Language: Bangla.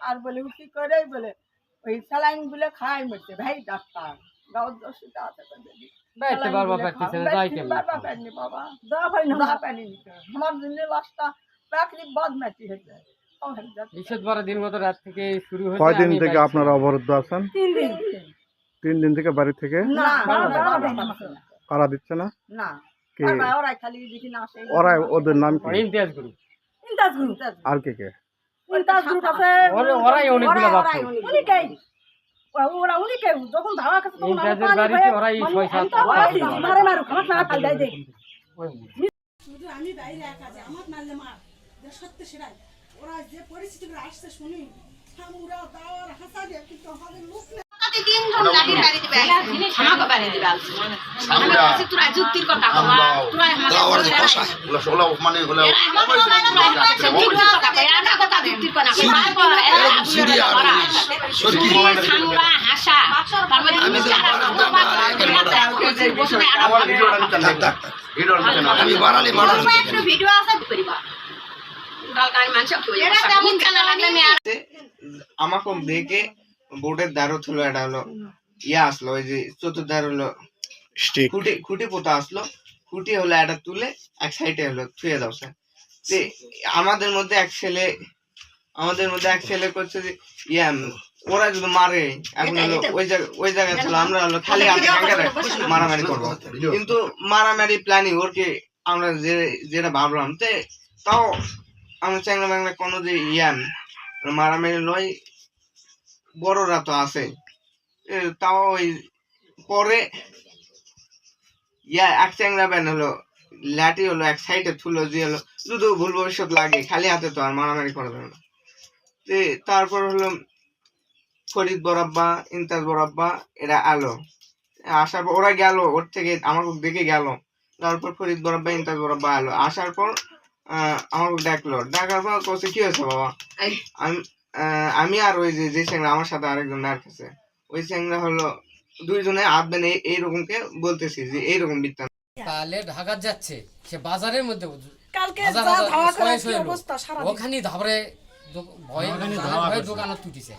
আর বলে কি করে বলে ওই স্যালাইনগুলো খাই মরছে ভাই ডাক্তার। পারতেছে না পারিনি বাবা পারিনি পারিনি আমার জন্য চাকরি হয়েছে হয়ে রাত থেকে শুরু হয়েছে কয়দিন থেকে আপনারা অবরুদ্ধ আছেন তিন দিন তিন দিন থেকে বাড়ি থেকে না। কারা দিচ্ছে না না কি ওরাই খালি দেখি না আসে ওরা ওদের নাম কি ইমতিয়াজ আর কে কে আছে ওরাই অনেকগুলো বাপ। ওরা উনিকে যখন ধাওয়া কাছে তখন আমার মারে মারু খাবার না খাই দেয় শুধু আমি বাইরে একা যে আমার মারলে মার। যে সত্যি সেটাই। ওরা যে পরিস্থিতি করে আসছে শুনি হামুরা দাওয়ার হাসা দিয়ে কিন্তু আমাদের সবগুলো মানে আমি বাড়ালে বাড়ালে ভিডিও আছে আমাকে দেখে বোর্ডের দ্বারত হলো এটা হলো ইয়া আসলো ওই যে চতুর্ধার হলো স্টিক। খুঁটি খুঁটি পোতা আসলো খুঁটি হলো এটা তুলে এক সাইডে হলো থুয়ে দাও স্যার। তে আমাদের মধ্যে এক ছেলে আমাদের মধ্যে এক ছেলে করছে যে ইয়া উম, ওরা যদি মারে এখন হলো ওই জায়গা ওই জায়গায় ছিল আমরা হলো খালি মারামারি করব। কিন্তু মারামারি প্ল্যানিং ওরকে আমরা যে যেটা ভাবলাম তে তাও আমরা চ্যাংলা ব্যাংলা কোনো যে ইয়ান মারামারি নয় বড়রা তো আছে। এ, তাও ওই পরে ইয়া এক চ্যাংরা ব্যান হলো লাঠি হলো এক সাইডে থুলো যে হলো শুধু ভুল ভবিষ্যৎ লাগে খালি হাতে তো আর মারামারি করা যাবে না। তারপর হলো ফরিদ বরাব্বা ইন্তাজ বরাব্বা এরা আলো। আসার পর ওরা গেল ওর থেকে আমাকে দেখে গেল। তারপর ফরিদ বরাব্বা ইন্তাজ বরাব্বা আলো। আসার পর আমাকে ডাকলো। ডাকার পর কছে কি হয়েছে বাবা? আমি আহ, আমি আর ওই যে যে স্যাংরা আমার সাথে আরেকজন ডাক আছে ওই স্যাংরা হলো দুইজনে আধবেন এইরকমকে বলতেছি যে এইরকম বৃত্তান্ত। তাহলে ঢাকা যাচ্ছে। সে বাজারের মধ্যে ওখানে ধাবরে দো- ভয়ে ভয়ে দোকানত তুটিছে।